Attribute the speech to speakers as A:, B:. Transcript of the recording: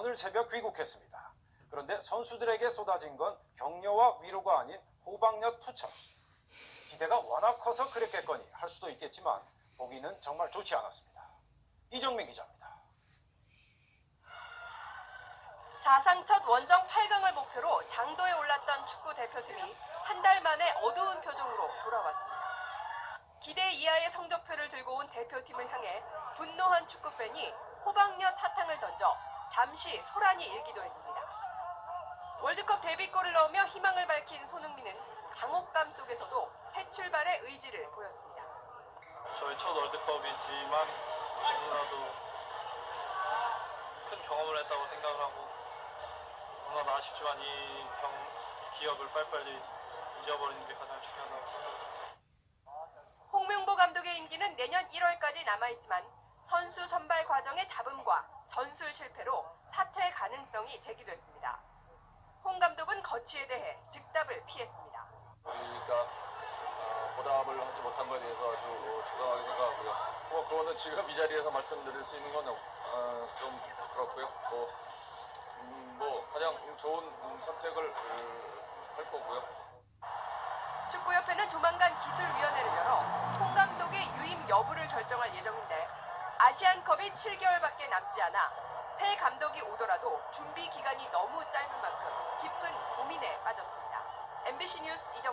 A: 오늘 새벽 귀국했습니다. 그런데 선수들에게 쏟아진 건 격려와 위로가 아닌 호박엿 투척. 기대가 워낙 커서 그랬겠거니 할 수도 있겠지만 보기는 정말 좋지 않았습니다. 이정민 기자입니다.
B: 사상 첫 원정 8강을 목표로 장도에 올랐던 축구 대표팀이 한 달 만에 어두운 표정으로 돌아왔습니다. 기대 이하의 성적표를 들고 온 대표팀을 향해 분노한 축구팬이 호박엿 사탕을 던져 잠시 소란이 일기도 했습니다. 월드컵 데뷔골을 넣으며 희망을 밝힌 손흥민은 당혹감 속에서도 새 출발의 의지를 보였습니다.
C: 저희 첫 월드컵이지만 너무나도 큰 경험을 했다고 생각을 하고 너무나도 아쉽지만 이 경, 기억을 빨리빨리 잊어버리는 게 가장 중요하다고 생각합니다.
B: 홍명보 감독의 임기는 내년 1월까지 남아있지만 선수 선발 과정의 잡음과 전술 실패로 사퇴 가능성이 제기됐습니다. 홍 감독은 거취에 대해 즉답을 피했습니다.
D: 우리가 어, 보답을 하지 못한 것에 대해서 아주 어, 죄송하게 생각하고요. 뭐 그거는 지금 이 자리에서 말씀드릴 수 있는 건 어, 좀 그렇고요. 또, 음, 뭐 가장 좋은 음, 선택을 어, 할 거고요.
B: 축구협회는 조만간 기술위원회를 열어 홍 감독의 유임 여부를 결정할 예정인데 아시안컵이 7개월밖에 남지 않아 새 감독이 오더라도 기간이 너무 짧은 만큼 깊은 고민에 빠졌습니다. MBC 뉴스 이정